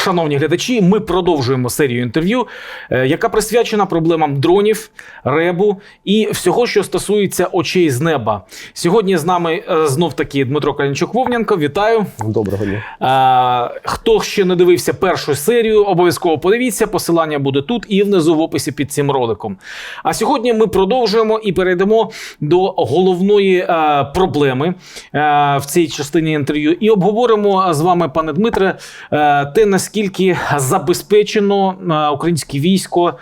Шановні глядачі, ми продовжуємо серію інтерв'ю, е, яка присвячена проблемам дронів, ребу і всього, що стосується очей з неба. Сьогодні з нами знов таки Дмитро Калінчук Вовнянко. Вітаю. Доброго дня. Е, Хто ще не дивився першу серію, обов'язково подивіться. Посилання буде тут і внизу в описі під цим роликом. А сьогодні ми продовжуємо і перейдемо до головної е, проблеми е, в цій частині інтерв'ю. І обговоримо з вами, пане Дмитре, е, те, наскільки забезпечено е, українське військо.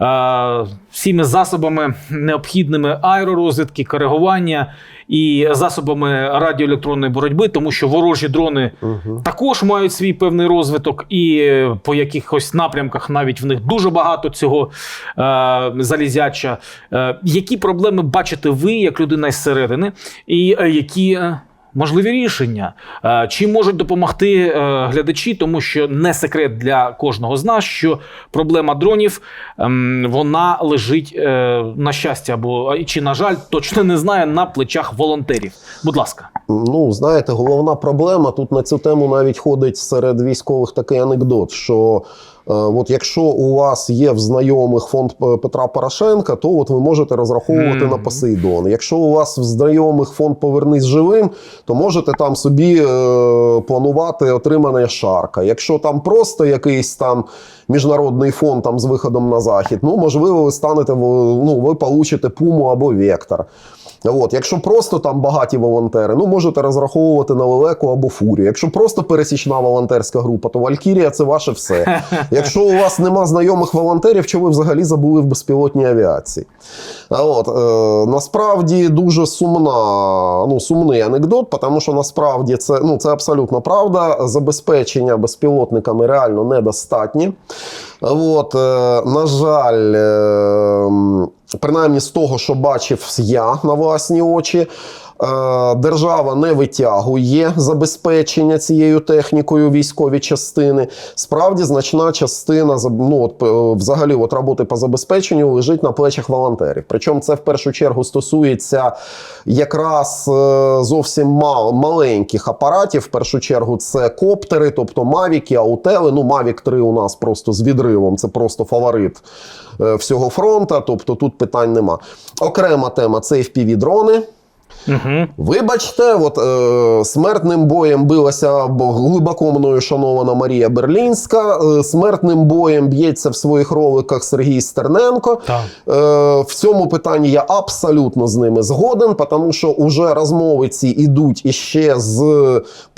е, Всіми засобами необхідними аеророзвідки, коригування і засобами радіоелектронної боротьби, тому що ворожі дрони Угу. також мають свій певний розвиток, і по якихось напрямках навіть в них дуже багато цього е, залізяча. Е, які проблеми бачите ви, як людина із середини, і е, які. Можливі рішення, Е, чим можуть допомогти е, глядачі, тому що не секрет для кожного з нас, що проблема дронів ем, вона лежить е, на щастя або чи на жаль, точно не знаю, на плечах волонтерів. Будь ласка, Ну, знаєте, головна проблема тут на цю тему навіть ходить серед військових такий анекдот, що от якщо у вас є в знайомих фонд Петра Порошенка, то от ви можете розраховувати Мгм. на Посейдон. Якщо у вас в знайомих фонд Повернись живим, то можете там собі е, планувати отримання шарка. Якщо там просто якийсь там міжнародний фонд там з виходом на захід, ну можливо, ви станете ну, ви получите пуму або вектор. От, якщо просто там багаті волонтери, ну можете розраховувати на лелеку або фурію. Якщо просто пересічна волонтерська група, то Валькірія це ваше все. Якщо у вас нема знайомих волонтерів, що ви взагалі забули в безпілотній авіації? От, е, насправді дуже сумна, ну, сумний анекдот, тому що насправді це, ну, це абсолютно правда. Забезпечення безпілотниками реально недостатні. От, е, на жаль, е, принаймні з того, що бачив я на власні очі. Е, Держава не витягує забезпечення цією технікою військові частини. Справді значна частина ну, от, е, взагалі от, роботи по забезпеченню лежить на плечах волонтерів. Причому це в першу чергу стосується якраз е, зовсім мал, маленьких апаратів. В першу чергу це коптери, тобто мавіки, аутели. Ну, Мавік 3 у нас просто з відривом, це просто фаворит всього фронту. Тобто тут питань нема. Окрема тема це FPV-дрони. Угу. Вибачте, от е, смертним боєм билася бо глибоко мною шанована Марія Берлінська. Е, смертним боєм б'ється в своїх роликах Сергій Стерненко. так. Е, в цьому питанні я абсолютно з ними згоден, тому що уже розмови ці ідуть іще з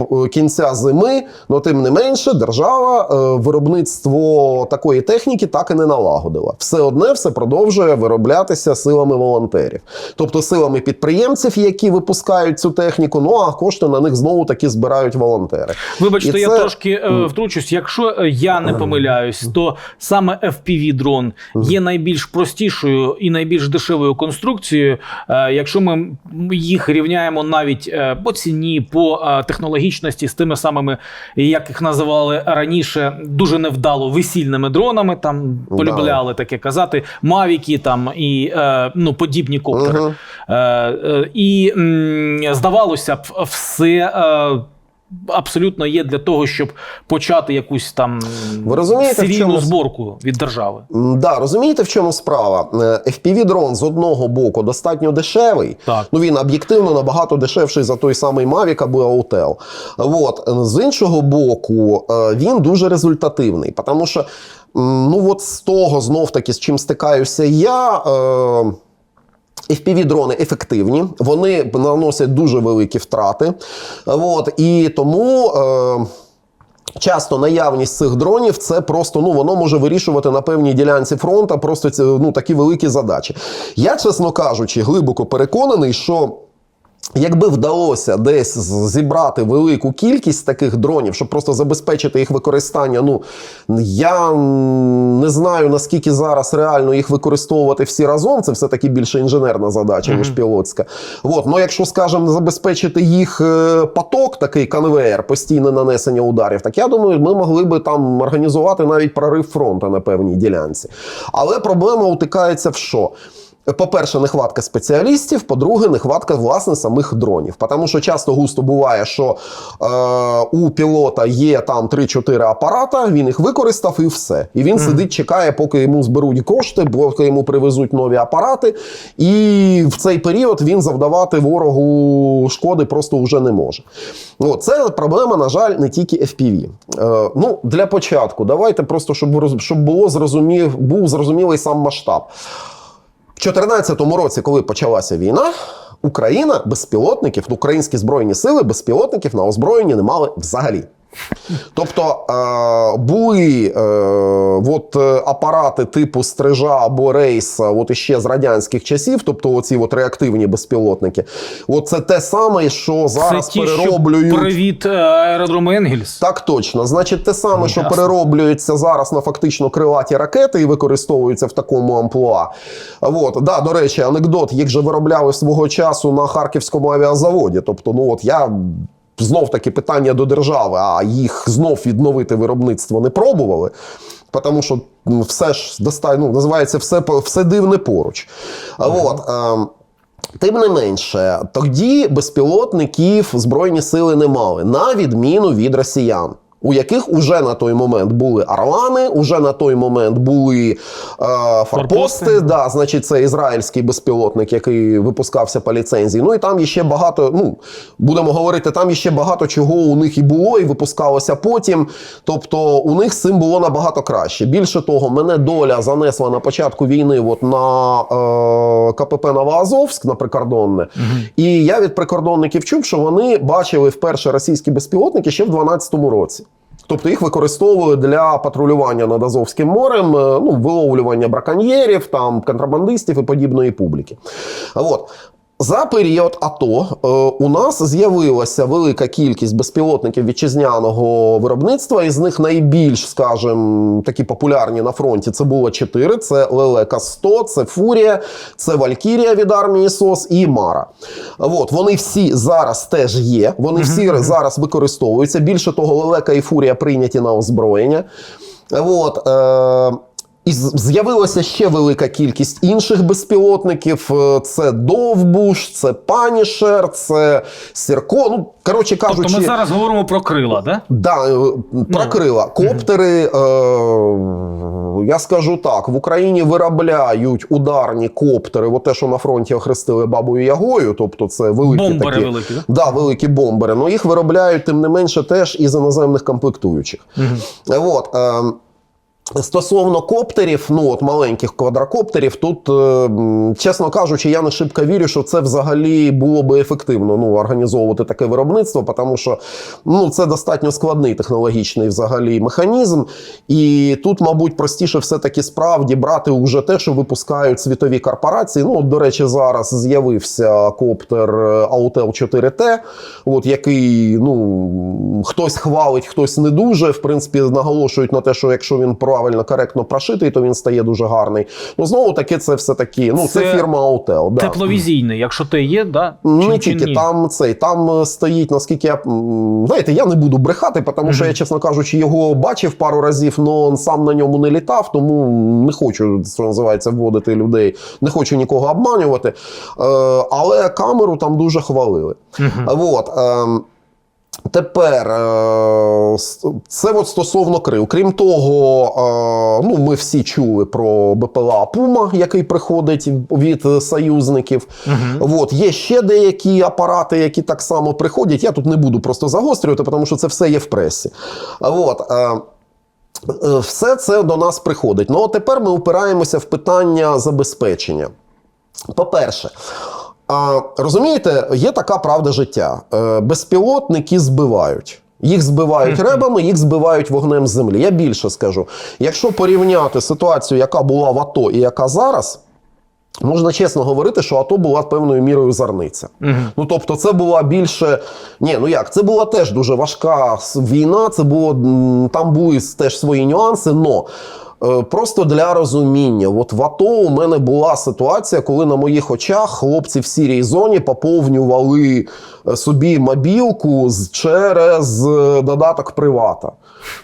е, кінця зими. але тим не менше, держава е, виробництво такої техніки так і не налагодила. Все одне все продовжує вироблятися силами волонтерів, тобто силами підприємців, які випускають цю техніку. Ну а кошти на них знову таки збирають волонтери. Вибачте, І я трошки е, втручусь. Якщо е, я не помиляюсь, то саме FPV дрон є найбільш простішою і найбільш дешевою конструкцією. Е, якщо ми їх рівняємо навіть е, по ціні, по е, технологічності з тими самими, як їх називали раніше, дуже невдало весільними дронами. Там Да. полюбляли таке казати, мавіки там і е, ну подібні коптери. Мгм. Е, е, і здавалося б, все. Е, Абсолютно є для того, щоб почати якусь там Ви розумієте, в серійну чому- зборку від держави. Да, розумієте, в чому справа? Е, FPV-дрон з одного боку достатньо дешевий. Так. Ну він об'єктивно набагато дешевший за той самий Mavic або Autel. От з іншого боку, е, він дуже результативний, тому що ну от з того знов таки з чим стикаюся я. Е, FPV-дрони ефективні, вони наносять дуже великі втрати. От, і тому. Е, Часто наявність цих дронів це просто ну воно може вирішувати на певній ділянці фронту просто ну, такі великі задачі. Я, чесно кажучи, глибоко переконаний, що. Якби вдалося десь зібрати велику кількість таких дронів, щоб просто забезпечити їх використання, ну я не знаю наскільки зараз реально їх використовувати всі разом. Це все таки більше інженерна задача, ніж пілотська. От, ну якщо, скажімо, забезпечити їх е, поток, такий конвеєр, постійне нанесення ударів, так я думаю, ми могли би там організувати навіть прорив фронту на певній ділянці. Але проблема утикається в що? По-перше, нехватка спеціалістів, по-друге, нехватка власне самих дронів. Тому що часто густо буває, що е, у пілота є там 3-4 апарата, він їх використав і все. І він сидить, чекає, поки йому зберуть кошти, поки йому привезуть нові апарати. І в цей період він завдавати ворогу шкоди просто вже не може. О, це проблема, на жаль, не тільки FPV. Е, ну, для початку, давайте просто, щоб, щоб було зрозумів, був зрозумілий сам масштаб. В 2014 році, коли почалася війна, Україна безпілотників, українські збройні сили безпілотників на озброєнні не мали взагалі. Тобто е, були е, от, е, апарати типу стрижа або рейса, от іще з радянських часів, тобто оці от реактивні безпілотники. От це те саме, що зараз Це ті, перероблюють. що привіт аеродрому Енгельс. Так точно. Значить, те саме, що Ясно. перероблюється зараз на фактично крилаті ракети і використовується в такому амплуа. От, да, до речі, анекдот, їх же виробляли свого часу на харківському авіазаводі. Тобто, ну от я. Знов таки питання до держави, а їх знов відновити виробництво не пробували. Тому що все ж достатньо, ну, називається все, все дивне поруч. Ага. От, е, Тим не менше, тоді безпілотників Збройні сили не мали, на відміну від росіян. У яких уже на той момент були Орлани, уже на той момент були е, форпости. Да, значить, це ізраїльський безпілотник, який випускався по ліцензії. Ну і там ще багато. Ну будемо говорити, там ще багато чого у них і було, і випускалося потім. Тобто у них з цим було набагато краще. Більше того, мене доля занесла на початку війни от на е, КПП Новоазовськ, на прикордонне. І я від прикордонників чув, що вони бачили вперше російські безпілотники ще в 2012 році. Тобто їх використовували для патрулювання над Азовським морем, е, ну, виловлювання браконьєрів, там, контрабандистів і подібної публіки. От. За період АТО е, у нас з'явилася велика кількість безпілотників вітчизняного виробництва. Із них найбільш, скажімо, такі популярні на фронті це було чотири: це Лелека 100, це Фурія, це Валькірія від армії СОС і Мара. От вони всі зараз теж є. Вони всі зараз використовуються. Більше того, Лелека і Фурія прийняті на озброєння. От, е, і з'явилася ще велика кількість інших безпілотників. Е, Це Довбуш, це Панішер, це Сірко. Ну, коротше кажучи, Тобто ми зараз говоримо про крила, да? Да, е, про крила. Коптери, е, я скажу так: в Україні виробляють ударні коптери, от те, що на фронті охрестили бабою Ягою, тобто це великі Бомбери такі, великі, да? Да, великі бомбери. Ну їх виробляють тим не менше теж із іноземних комплектуючих. От, е, Стосовно коптерів, ну от маленьких квадрокоптерів, тут, е, чесно кажучи, я не шибко вірю, що це взагалі було би ефективно ну, організовувати таке виробництво, тому що ну, це достатньо складний технологічний взагалі механізм. І тут, мабуть, простіше все-таки справді брати уже те, що випускають світові корпорації. Ну, от, до речі, зараз з'явився коптер е, Autel 4T, от, який ну, хтось хвалить, хтось не дуже. В принципі, наголошують на те, що якщо він правильно, коректно прошитий, то він стає дуже гарний. Ну, знову таки, це все таки. Ну, це, Це фірма Autel. Да. Тепловізійний, якщо те є, да? Не Чи- чи тільки ні? там цей там е, стоїть, наскільки я знаєте, я не буду брехати, тому що я, чесно кажучи, його бачив пару разів, але сам на ньому не літав, тому не хочу, що називається, вводити людей, не хочу нікого обманювати. Е, але камеру там дуже хвалили. От, ем, Тепер е, це от стосовно крил. Крім того, е, ну, ми всі чули про БПЛА Пума, який приходить від союзників. От, є ще деякі апарати, які так само приходять. Я тут не буду просто загострювати, тому що це все є в пресі. От, е, все це до нас приходить. Ну, а тепер ми опираємося в питання забезпечення. По-перше, а, розумієте, є така правда життя. Е, безпілотники збивають. Їх збивають ребами, їх збивають вогнем з землі. Я більше скажу. Якщо порівняти ситуацію, яка була в АТО і яка зараз, можна чесно говорити, що АТО була певною мірою зарниця. Ну тобто, це була більше. Ні, ну як, це була теж дуже важка війна. Це було там були теж свої нюанси. Но Просто для розуміння, от в АТО у мене була ситуація, коли на моїх очах хлопці в сірій зоні поповнювали е, собі мобілку через е, додаток привата.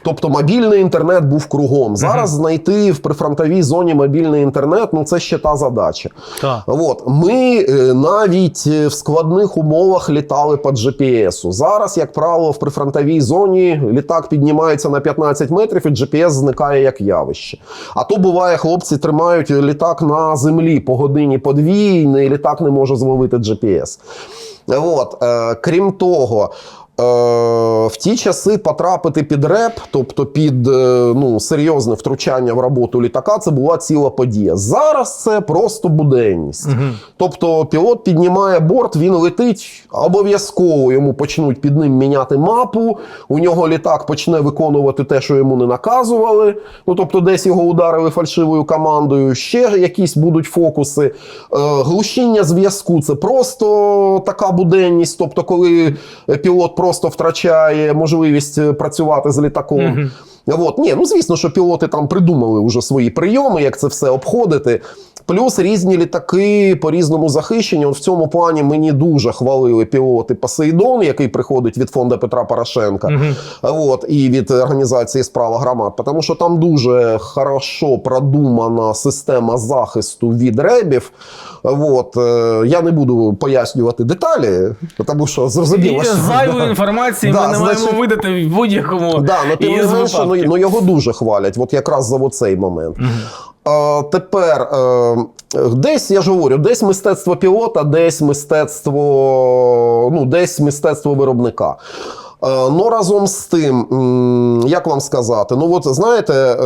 Тобто мобільний інтернет був кругом. Зараз знайти в прифронтовій зоні мобільний інтернет ну це ще та задача. Так. От ми е, навіть е, в складних умовах літали по GPS. Зараз, як правило, в прифронтовій зоні літак піднімається на 15 метрів, і GPS зникає як явище. А то буває, хлопці тримають літак на землі по годині по дві, і літак не може зловити GPS. От, е, крім того. Е, в ті часи потрапити під реп, тобто під е, ну, серйозне втручання в роботу літака, це була ціла подія. Зараз це просто буденність. Тобто пілот піднімає борт, він летить, обов'язково йому почнуть під ним міняти мапу. У нього літак почне виконувати те, що йому не наказували. Ну тобто, десь його ударили фальшивою командою. Ще якісь будуть фокуси. Е, глушіння зв'язку це просто така буденність. Тобто, коли пілот просто втрачає можливість е, працювати з літаком. От. Ні, ну звісно, що пілоти там придумали вже свої прийоми, як це все обходити. Плюс різні літаки по-різному захищені. От в цьому плані мені дуже хвалили пілоти Посейдон, який приходить від фонду Петра Порошенка, от, і від організації справа громад, тому що там дуже хорошо продумана система захисту від ребів. От, е, я не буду пояснювати деталі, тому що зрозуміло, що зайвої інформації Да, ми не маємо видати в будь-якому Да, ну тим не менше, ну, ну його дуже хвалять, от якраз за оцей момент. Е, тепер е, десь я ж говорю, десь мистецтво пілота, десь мистецтво, ну, десь мистецтво виробника. Е, Ну, разом з тим, як вам сказати, ну от знаєте, е,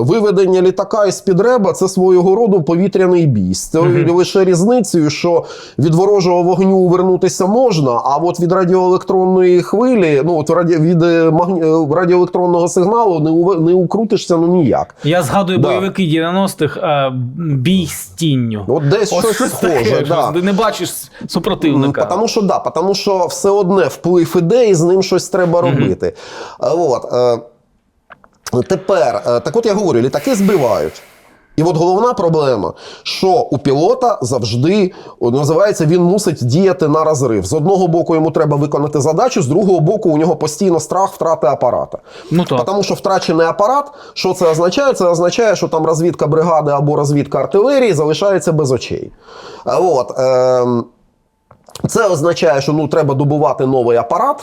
виведення літака із під реба це свого роду повітряний бій. З тою лише різницею, що від ворожого вогню увернутися можна, а от від радіоелектронної хвилі, ну от раді, від е, магні- радіоелектронного сигналу не, не укрутишся ну ніяк. Я згадую Да. бойовики 90-х е, бій з тінню. От десь От щось щось схоже. да. ти не бачиш супротивника. Тому що да, тому що все одне вплив іде, і з ним щось треба робити. Е, От, е, тепер, е, так от я говорю, літаки збивають. І от головна проблема, що у пілота завжди називається, він мусить діяти на розрив. З одного боку йому треба виконати задачу, з другого боку, у нього постійно страх втрати апарата. Ну так. Тому що втрачений апарат, що це означає? Це означає, що там розвідка бригади або розвідка артилерії залишається без очей. Е, От, ем, це означає, що ну, треба добувати новий апарат.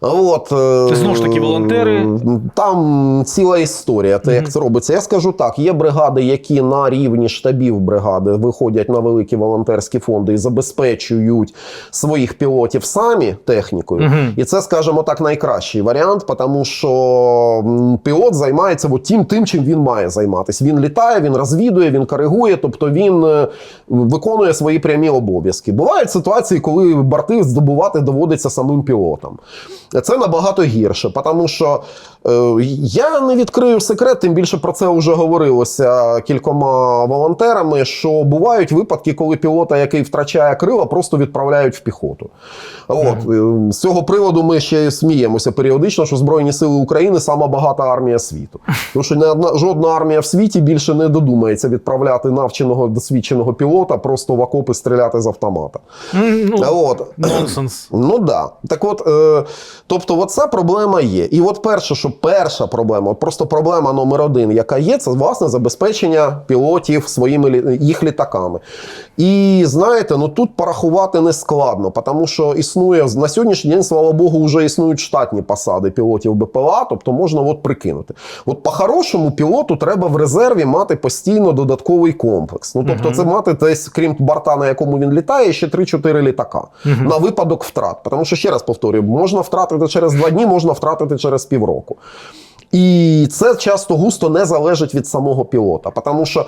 От, е, Знову ж таки, волонтери. Там ціла історія, те, як це робиться. Я скажу так: є бригади, які на рівні штабів бригади виходять на великі волонтерські фонди і забезпечують своїх пілотів самі технікою. І це, скажімо так, найкращий варіант, тому що пілот займається от тим, тим, чим він має займатися. Він літає, він розвідує, він коригує, тобто він е, виконує свої прямі обов'язки. Бувають ситуації, коли борти здобувати доводиться самим пілотам. Це набагато гірше, тому що я не відкрию секрет, тим більше про це вже говорилося кількома волонтерами. Що бувають випадки, коли пілота, який втрачає крила, просто відправляють в піхоту. От е, з цього приводу ми ще сміємося періодично, що Збройні Сили України сама багата армія світу. Тому що не одна жодна армія в світі більше не додумається відправляти навченого досвідченого пілота просто в окопи стріляти з автомата. М, Ну, От. нонсенс. Ну да. Так от, е, тобто, от ця проблема є. І от перше, що перша проблема, просто проблема номер один, яка є, це власне забезпечення пілотів своїми їх літаками. І знаєте, ну тут порахувати не складно, тому що існує на сьогоднішній день, слава Богу, вже існують штатні посади пілотів БПЛА, тобто можна от прикинути. От по-хорошому пілоту треба в резерві мати постійно додатковий комплекс. Ну тобто, це мати десь, крім борта, на якому він літає, ще 3-4 літака на випадок втрат. Тому що ще раз повторюю, можна втратити через два дні, можна втратити через півроку. І це часто густо не залежить від самого пілота, тому що е,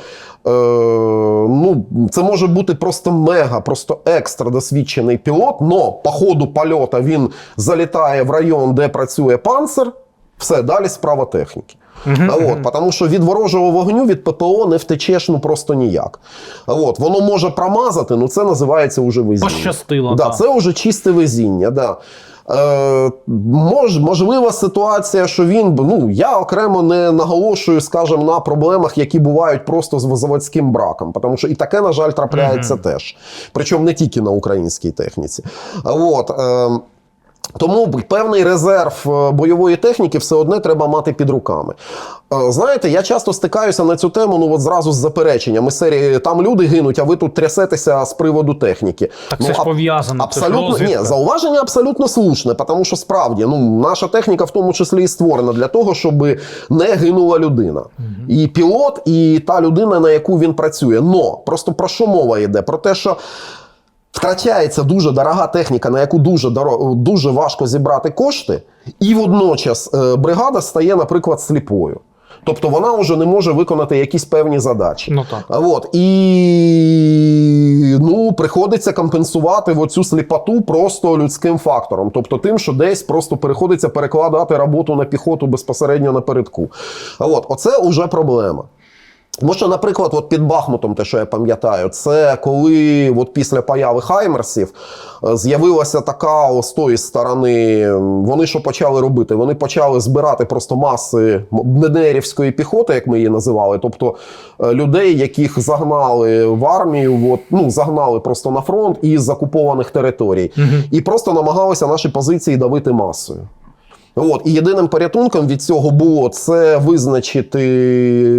ну, це може бути просто мега, просто екстра досвідчений пілот, але по ходу польоту він залітає в район, де працює панцир, все, далі справа техніки. А От, тому що від ворожого вогню від ППО не втечеш ну просто ніяк. От, воно може промазати, ну це називається уже везіння. Пощастило, Да, так. це вже чисте везіння. Да. Е, мож, можлива ситуація, що він ну я окремо не наголошую, скажімо, на проблемах, які бувають просто з заводським браком, тому що і таке, на жаль, трапляється теж. Причому не тільки на українській техніці. От, е, тому певний резерв е, бойової техніки все одне треба мати під руками. Е, Знаєте, я часто стикаюся на цю тему, ну от зразу з запереченнями серії там люди гинуть, а ви тут трясетеся з приводу техніки. Так ну, це ж пов'язано. Абсолютно ні, зауваження абсолютно слушне, тому що справді ну наша техніка в тому числі і створена для того, щоб не гинула людина. І пілот, і та людина, на яку він працює. Но просто про що мова йде? Про те, що. Втрачається дуже дорога техніка, на яку дуже доро- дуже важко зібрати кошти, і водночас е, бригада стає, наприклад, сліпою. Тобто вона вже не може виконати якісь певні задачі. Ну так. От, і ну, приходиться компенсувати оцю сліпоту просто людським фактором. Тобто тим, що десь просто приходиться перекладати роботу на піхоту безпосередньо напередку. От, оце вже проблема. Тому що, наприклад, от під Бахмутом, те, що я пам'ятаю, це коли от після появи Хаймерсів е, з'явилася така ось з тої сторони. Вони що почали робити? Вони почали збирати просто маси Бнедерівської піхоти, як ми її називали. Тобто е, людей, яких загнали в армію, от, ну загнали просто на фронт із закупованих територій, і просто намагалися наші позиції давити масою. От, і єдиним порятунком від цього було це визначити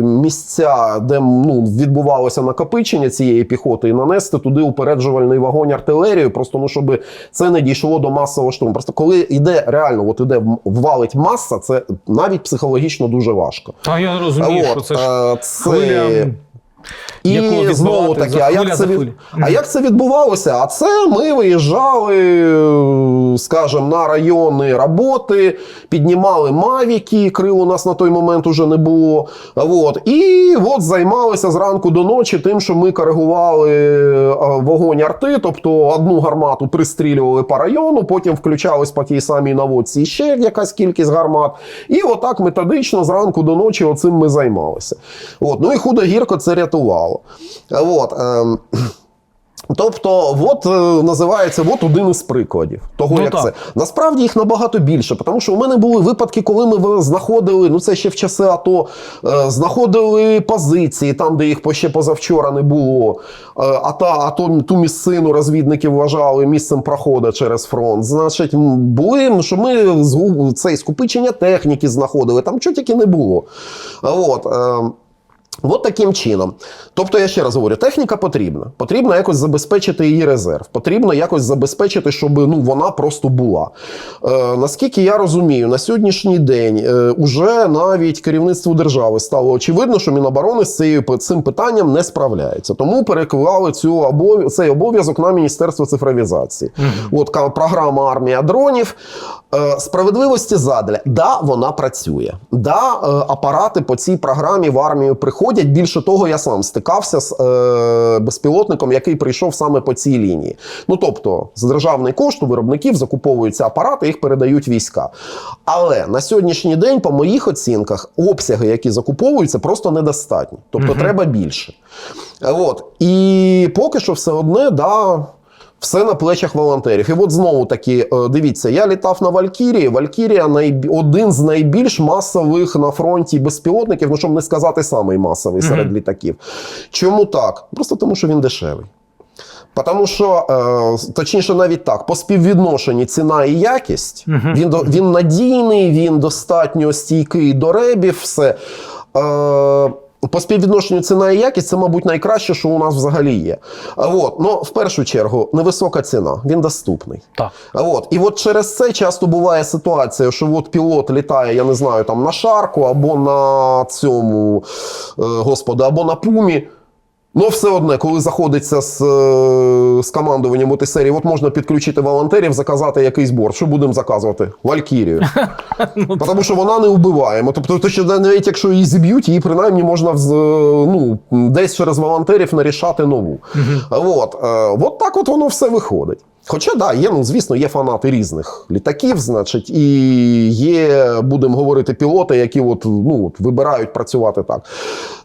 місця, де ну, відбувалося накопичення цієї піхоти, і нанести туди упереджувальний вогонь артилерію, просто ну, щоб це не дійшло до масового штурму. Просто коли йде реально, от іде валить маса, це навіть психологічно дуже важко. Та я розумію, що це ж е, це... хвиля. І знову таки, а як, це від... а як це відбувалося? А це ми виїжджали, скажімо, на райони роботи, піднімали мавіки, крил у нас на той момент уже не було. От, і от займалися зранку до ночі тим, що ми коригували е, вогонь арти, тобто одну гармату пристрілювали по району, потім включались по тій самій наводці ще якась кількість гармат. І отак методично зранку до ночі оцим ми займалися. От, ну і худо гірко це рятувало. От, ем, Тобто, от е, називається от один із прикладів того, Ну, як так. це. Насправді їх набагато більше, тому що у мене були випадки, коли ми знаходили, ну це ще в часи АТО, е, знаходили позиції там, де їх ще позавчора не було. Е, а та, а то, ту місцину розвідники вважали місцем проходу через фронт. Значить, були, що ми цей скупичення техніки знаходили, там чого тільки не було. От, е, От таким чином. Тобто, я ще раз говорю, техніка потрібна. Потрібно якось забезпечити її резерв. Потрібно якось забезпечити, щоб ну, вона просто була. Е, наскільки я розумію, на сьогоднішній день е, уже навіть керівництву держави стало очевидно, що Міноборони з цією, цим питанням не справляється. Тому переклали цю обов... цей обов'язок на Міністерство цифровізації. От програма армія дронів. Е, справедливості задля, да, вона працює. Да, е, апарати по цій програмі в армію приходять. Більше того, я сам стикався з е, безпілотником, який прийшов саме по цій лінії. Ну тобто, з державний кошт у виробників закуповуються апарати, їх передають війська. Але на сьогоднішній день, по моїх оцінках, обсяги, які закуповуються, просто недостатні. Тобто, треба більше. От. І поки що все одне, да. Все на плечах волонтерів. І от знову таки, е, дивіться, я літав на Валькірії. Валькірія найб... один з найбільш масових на фронті безпілотників, ну щоб не сказати самий масовий серед Мгм. літаків. Чому так? Просто тому, що він дешевий. Тому що, е, точніше, навіть так, по співвідношенні ціна і якість, Мгм. він, він надійний, він достатньо стійкий до ребів, все. Е, по співвідношенню ціна і якість це, мабуть, найкраще, що у нас взагалі є. От, ну, в першу чергу, невисока ціна, він доступний. Так. От, і от через це часто буває ситуація, що от пілот літає, я не знаю, там на шарку або на цьому, е, господи, або на пумі. Ну, все одне, коли заходиться з, е, з командуванням у серії, от можна підключити волонтерів, заказати якийсь борт. Що будемо заказувати? Валькірію. Тому що вона не вбиваємо. Тобто, то, що навіть якщо її зіб'ють, її принаймні можна ну, десь через волонтерів нарішати нову. От, е, от так от воно все виходить. Хоча, да, є, ну, звісно, є фанати різних літаків, значить, і є, будемо говорити, пілоти, які от, ну, от, вибирають працювати так.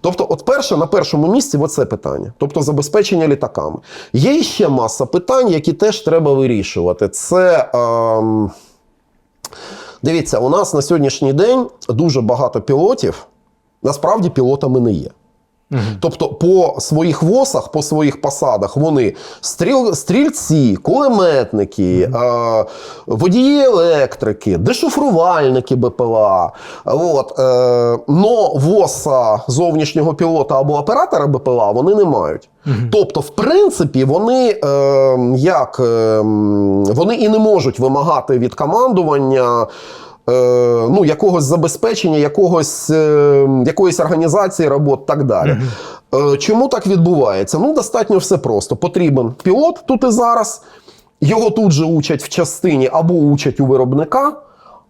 Тобто, от перше, на першому місці оце питання, тобто забезпечення літаками. Є ще маса питань, які теж треба вирішувати. Це. Ем, Дивіться, у нас на сьогоднішній день дуже багато пілотів насправді пілотами не є. Тобто по своїх восах, по своїх посадах вони стріл, стрільці, кулеметники, е, водії електрики, дешифрувальники БПЛА. От, е, но воса зовнішнього пілота або оператора БПЛА вони не мають. Тобто, в принципі, вони, е, як, е, вони і не можуть вимагати від командування. Е, ну, якогось забезпечення, якогось, е, якоїсь організації робот так далі. Е, чому так відбувається? Ну, достатньо все просто. Потрібен пілот тут і зараз. Його тут же учать в частині або учать у виробника.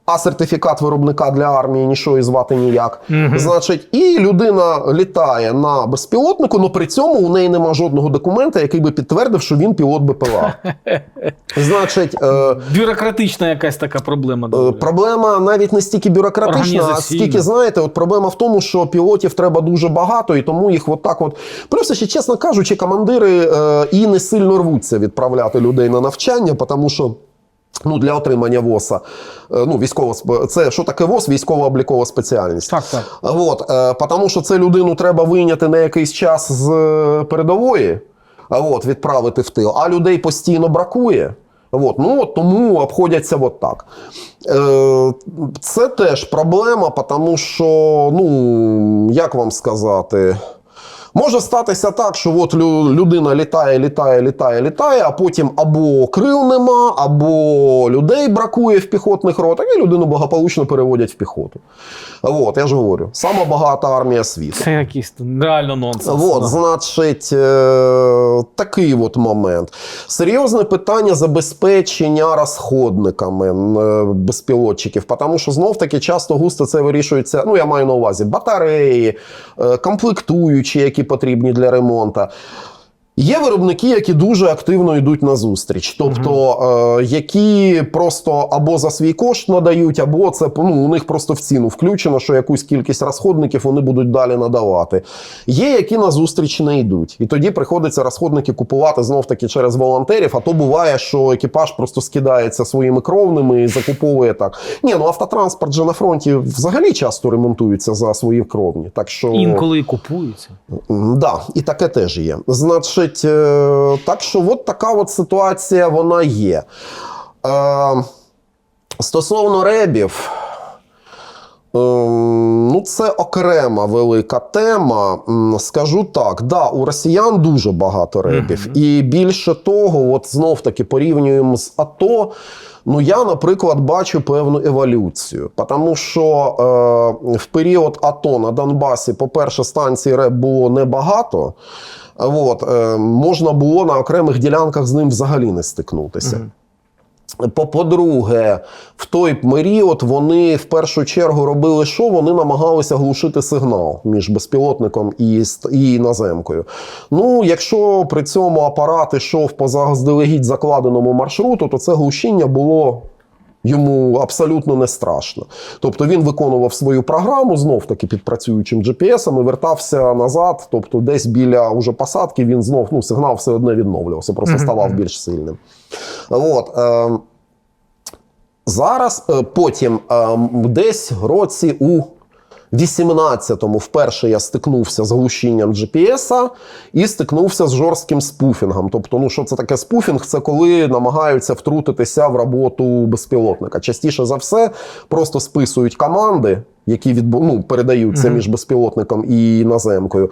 А сертифікат виробника для армії нічого і звати ніяк. Значить, і людина літає на безпілотнику, але при цьому у неї нема жодного документа, який би підтвердив, що він пілот БПЛА. Значить, е, Бюрократична якась така проблема. Е. Проблема навіть не стільки бюрократична, а скільки, знаєте, от проблема в тому, що пілотів треба дуже багато, і тому їх от так от. Плюс, ще, чесно кажучи, командири е, і не сильно рвуться відправляти людей на навчання, тому що. Ну, для отримання ВОСа, е, ну, військово, це що таке ВОС? Військово-облікова спеціальність. Так, так. От, е, тому що це людину треба вийняти на якийсь час з е, передової, от, відправити в тил, а людей постійно бракує. От, ну, от, тому обходяться от так. Е, це теж проблема, тому що, ну, як вам сказати. Може статися так, що от людина літає, літає, літає, літає, а потім або крил нема, або людей бракує в піхотних ротах, і людину благополучно переводять в піхоту. От, я ж говорю, сама багата армія світу. Це якийсь реально нонсенс. Да. значить, е, такий от момент. Серйозне питання забезпечення розходниками е, безпілотчиків, тому що знов таки часто густо це вирішується. Ну, я маю на увазі батареї, е, комплектуючі, які потрібні для ремонту. Є виробники, які дуже активно йдуть на зустріч, тобто е, які просто або за свій кошт надають, або це ну, у них просто в ціну включено, що якусь кількість розходників вони будуть далі надавати. Є, які на зустріч не йдуть, і тоді приходиться розходники купувати знов таки через волонтерів. А то буває, що екіпаж просто скидається своїми кровними і закуповує так. Ні, ну автотранспорт же на фронті взагалі часто ремонтується за свої кровні. Так що Інколи і купуються. М, Да, і таке теж є. Значить, е, так що от така от ситуація вона є. Е, стосовно ребів, е, ну це окрема велика тема. Скажу так, да, у росіян дуже багато ребів. І більше того, от знов таки порівнюємо з АТО. Ну, я, наприклад, бачу певну еволюцію, тому що е, в період АТО на Донбасі, по-перше, станцій РЕБ було небагато. От, е, можна було на окремих ділянках з ним взагалі не стикнутися. По- По-друге, в той період вони в першу чергу робили що? Вони намагалися глушити сигнал між безпілотником і, і наземкою. Ну, якщо при цьому апарат йшов по заздалегідь закладеному маршруту, то це глушіння було. Йому абсолютно не страшно. Тобто він виконував свою програму знов таки під працюючим GPS і вертався назад. Тобто, десь біля уже посадки він знов ну, сигнал все одно відновлювався, просто ставав більш сильним. От, е, зараз е, потім е, десь році у 18-му вперше я стикнувся з глушінням GPS і стикнувся з жорстким спуфінгом. Тобто, ну що це таке спуфінг? Це коли намагаються втрутитися в роботу безпілотника. Частіше за все, просто списують команди, які відбу... ну, передаються між безпілотником і наземкою.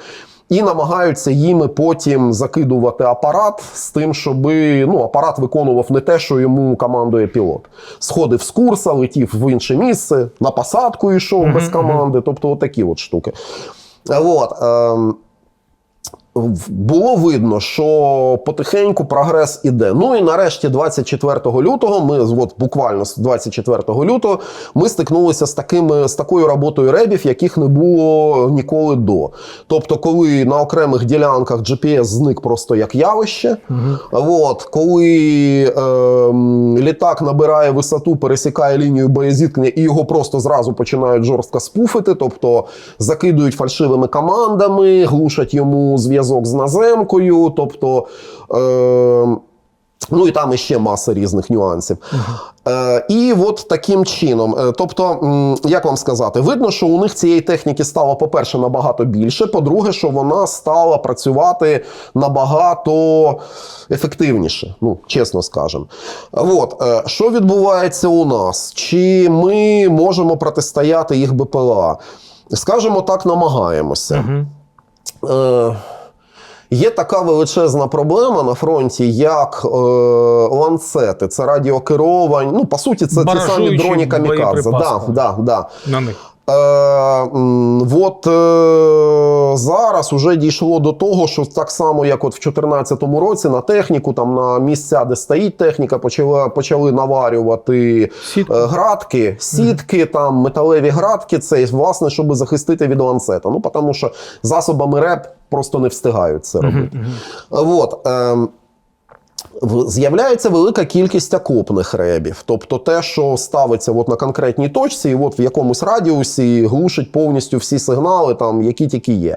І намагаються їми потім закидувати апарат з тим, щоб ну, апарат виконував не те, що йому командує пілот. Сходив з курса, летів в інше місце, на посадку йшов без команди. Тобто, отакі от штуки. От, в- було видно, що потихеньку прогрес іде. Ну і нарешті, 24 лютого, ми от буквально з 24 лютого, ми стикнулися з такими з такою роботою ребів, яких не було ніколи до. Тобто, коли на окремих ділянках GPS зник просто як явище, от, коли ем, літак набирає висоту, пересікає лінію боєзіткнення і його просто зразу починають жорстко спуфити, тобто закидують фальшивими командами, глушать йому зв'язок з наземкою, тобто. Ем, Ну і там іще маса різних нюансів. Е, і от таким чином, е, тобто, як вам сказати, видно, що у них цієї техніки стало, по-перше, набагато більше. По-друге, що вона стала працювати набагато ефективніше, ну, чесно скажемо. От, е, що відбувається у нас? Чи ми можемо протистояти їх БПЛА? Скажімо так, намагаємося. Е, Є така величезна проблема на фронті, як е, ланцети. Це радіокеровані. Ну, по суті, це ті самі дроні камікадзе. Да, да, да. На них. Е, от е, зараз уже дійшло до того, що так само, як от в 2014 році на техніку, там на місця, де стоїть техніка, почали, почали наварювати е, градки, сітки, там металеві градки. Це власне, щоб захистити від ланцета. Ну тому що засобами РЕП просто не встигають це робити. От, в- З'являється велика кількість окопних ребів, тобто те, що ставиться от на конкретній точці, і от в якомусь радіусі глушить повністю всі сигнали, там, які тільки є.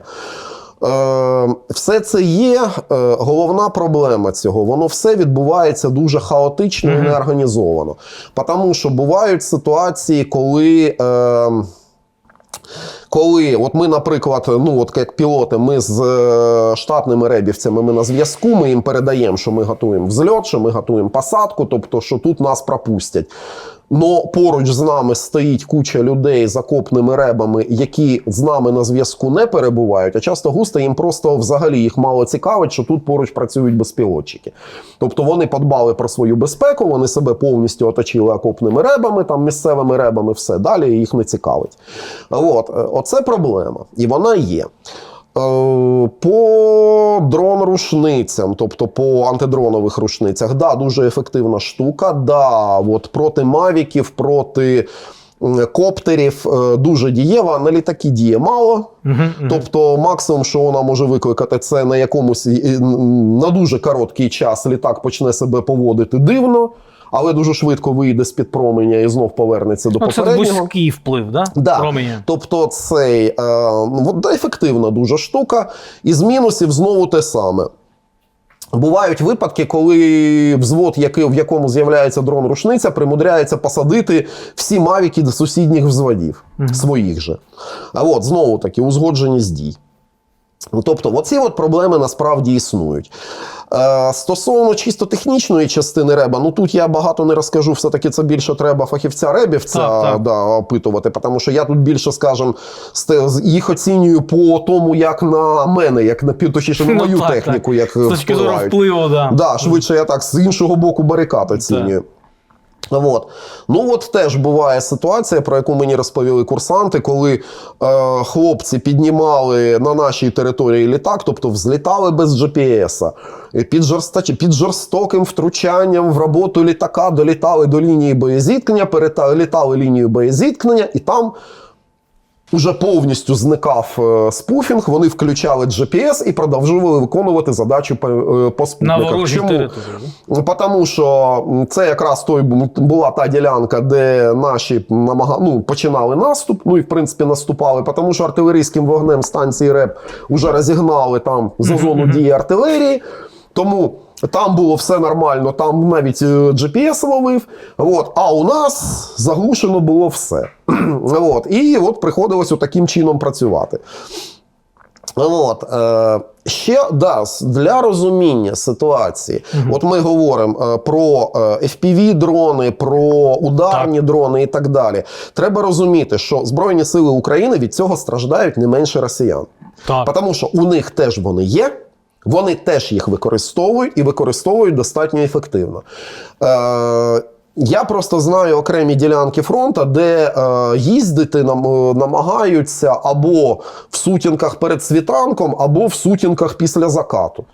Е, все це є е, головна проблема цього. Воно все відбувається дуже хаотично і неорганізовано. Тому що бувають ситуації, коли. Е, коли, от ми, наприклад, ну от як пілоти, ми з е, штатними ребівцями ми на зв'язку, ми їм передаємо, що ми готуємо взльот, що ми готуємо посадку, тобто, що тут нас пропустять. Но поруч з нами стоїть куча людей з окопними ребами, які з нами на зв'язку не перебувають, а часто густо їм просто взагалі їх мало цікавить, що тут поруч працюють безпілотчики. Тобто вони подбали про свою безпеку, вони себе повністю оточили окопними ребами, там місцевими ребами, все далі їх не цікавить. От, е, оце проблема, і вона є. Е, По дрон-рушницям, тобто по антидронових рушницях, да, дуже ефективна штука. Да, от проти мавіків, проти коптерів е, дуже дієва. На літаки діє мало. Тобто, максимум, що вона може викликати, це на якомусь м, на дуже короткий час літак почне себе поводити дивно, але дуже швидко вийде з-під променя і знов повернеться до Ну, це вузький вплив, да? Да. Променя. Тобто цей е, от, да, ефективна дуже штука. Із мінусів знову те саме. Бувають випадки, коли взвод, який, в якому з'являється дрон-рушниця, примудряється посадити всі мавіки до сусідніх взводів своїх же. А от знову таки узгодженість дій. Ну, Тобто, оці от проблеми насправді існують. Е, стосовно чисто технічної частини реба, ну тут я багато не розкажу, все-таки це більше треба фахівця ребівця Так, так. Да, опитувати, тому що я тут більше, скажімо, їх оцінюю по тому, як на мене, як на точніше, на Ну, мою так, техніку, так. як З точки зору впливу, да. Да, швидше я так з іншого боку барикад оцінюю. От. Ну от теж буває ситуація, про яку мені розповіли курсанти, коли е, хлопці піднімали на нашій території літак, тобто взлітали без GPS, під, жорсточ... під жорстоким втручанням в роботу літака долітали до лінії боєзіткнення, перелітали лінію боєзіткнення, і там уже повністю зникав е, спуфінг. Вони включали GPS і продовжували виконувати задачу по, е, по На ворожій Чому? Ну, Тому що це якраз той була та ділянка, де наші намага... ну, починали наступ. Ну і в принципі наступали, тому що артилерійським вогнем станції РЕП вже розігнали там за зону дії артилерії. Тому там було все нормально, там навіть е, GPS ловив. От, а у нас заглушено було все. От, і от приходилось таким чином працювати. От, е, ще да, для розуміння ситуації, от ми говоримо е, про е, FPV-дрони, про ударні дрони і так далі. Треба розуміти, що Збройні Сили України від цього страждають не менше росіян. Так. Тому що у них теж вони є, вони теж їх використовують і використовують достатньо ефективно. Е, я просто знаю окремі ділянки фронту, де е, їздити нам, е, намагаються або в сутінках перед світанком, або в сутінках після закату.